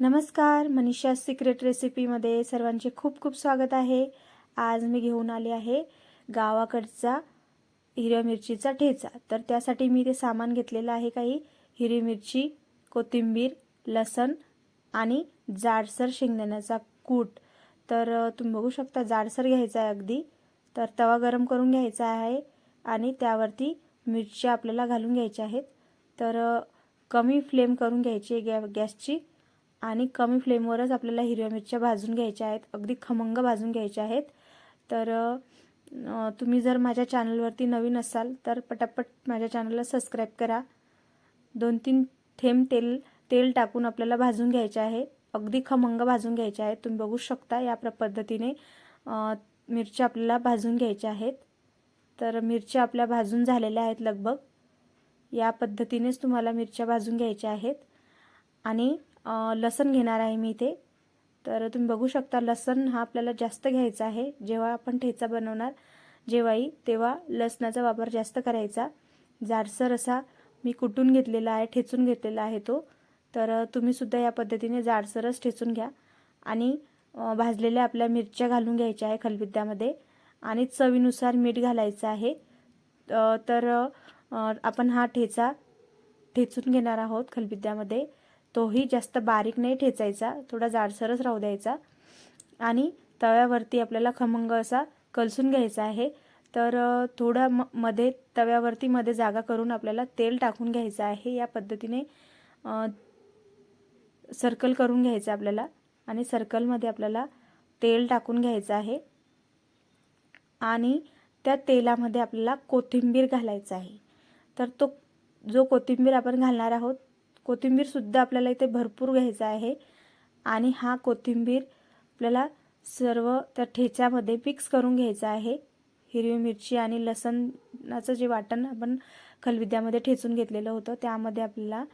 नमस्कार मनीषा सिक्रेट रेसिपीमध्ये सर्वांचे खूप खूप स्वागत आहे. आज मी घेऊन आले आहे गावाकडचा हिरव्या मिरचीचा ठेचा. तर त्यासाठी मी ते सामान घेतलेलं आहे काही. हिरवी मिरची कोथिंबीर लसण आणि जाडसर शेंगदाण्याचा कूट. तर तुम्ही बघू शकता जाडसर घ्यायचा आहे अगदी. तर तवा गरम करून घ्यायचा आहे आणि त्यावरती मिरच्या आपल्याला घालून घ्यायच्या आहेत. तर कमी फ्लेम करून घ्यायची आहे गॅ गॅसची. आणि कमी फ्लेमवरच आपल्याला हिरव्या मिरच्या भाजून घ्यायच्या आहेत. अगदी खमंग भाजून घ्यायच्या आहेत. तर तुम्ही जर माझ्या चॅनलवरती नवीन असाल तर पटापट माझ्या चॅनलला सबस्क्राईब करा. दोन तीन थेंब तेल तेल टाकून आपल्याला भाजून घ्यायचे आहे. अगदी खमंग भाजून घ्यायचे आहेत तुम्ही बघू शकता या प्र पद्धतीने मिरच्या आपल्याला भाजून घ्यायच्या आहेत. तर मिरच्या आपल्या भाजून झालेल्या आहेत लगभग. या पद्धतीनेच तुम्हाला मिरच्या भाजून घ्यायच्या आहेत. आणि लसण घेणार आहे मी इथे. तर तुम्ही बघू शकता लसण हा आपल्याला जास्त घ्यायचा आहे. जेव्हा आपण ठेचा बनवणार जेव्हाही तेव्हा लसणाचा वापर जास्त करायचा. जाडसर असा मी कुटून घेतलेला आहे ठेचून घेतलेला आहे तो. तर तुम्हीसुद्धा या पद्धतीने जाडसरच ठेचून घ्या. आणि भाजलेल्या आपल्या मिरच्या घालून घ्यायच्या आहे खलबिद्द्यामध्ये आणि चवीनुसार मीठ घालायचं आहे. तर आपण हा ठेचा ठेचून घेणार आहोत खलबिद्द्यामध्ये तोही जास्त बारीक नाही ठेचायचा थोडा जाडसरच राहू द्यायचा. आणि तव्यावरती आपल्याला खमंग असा कलसून घ्यायचा आहे. तर थोडा थोडं म मध्ये तव्यावरती मध्ये जागा करून आपल्याला तेल टाकून घ्यायचं आहे. या पद्धतीने सर्कल करून घ्यायचं आपल्याला आणि सर्कलमध्ये आपल्याला तेल टाकून घ्यायचं आहे. आणि त्या तेलामध्ये आपल्याला कोथिंबीर घालायचं आहे. तर तो जो कोथिंबीर आपण घालणार आहोत कोथिंबीरसुद्धा आपल्याला इथे भरपूर घ्यायचा आहे. आणि हा कोथिंबीर आपल्याला सर्व त्या ठेच्यामध्ये मिक्स करून घ्यायचा आहे. हिरवी मिरची आणि लसणाचं जे वाटण आपण खलविद्यामध्ये ठेचून घेतलेलं होतं त्यामध्ये आपल्याला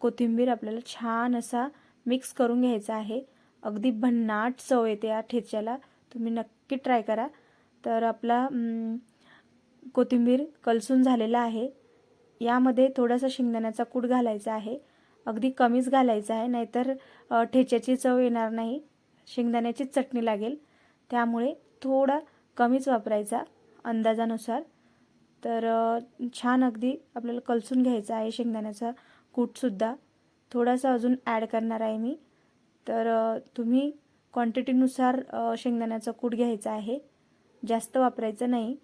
कोथिंबीर आपल्याला छान असा मिक्स करून घ्यायचा आहे. अगदी भन्नाट चव येते या ठेच्याला. तुम्ही नक्की ट्राय करा. तर आपला कोथिंबीर कलसून झालेला आहे. यामध्ये थोडासा शेंगदाण्याचा कूट घालायचा आहे. अगदी कमीच घालायचा आहे नाहीतर ठेच्याची चव येणार नाही. शेंगदाण्याचीच चटणी लागेल. त्यामुळे थोडा कमीच वापरायचा अंदाजानुसार. तर छान अगदी आपल्याला कलसून घ्यायचा आहे शेंगदाण्याचा कूटसुद्धा थोडासा अजून ॲड करणार आहे मी. तर तुम्ही क्वांटिटीनुसार शेंगदाण्याचा कूट घ्यायचा आहे. जास्त वापरायचं नाही.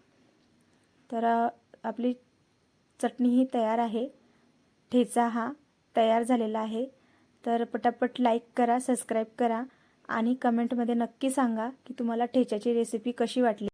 तर आपली चटणी ही तयार आहे. ठेचा हा तयार झालेला आहे. तर पटापट लाईक करा सबस्क्राईब करा आणि कमेंटमध्ये नक्की सांगा की तुम्हाला ठेच्याची रेसिपी कशी वाटली.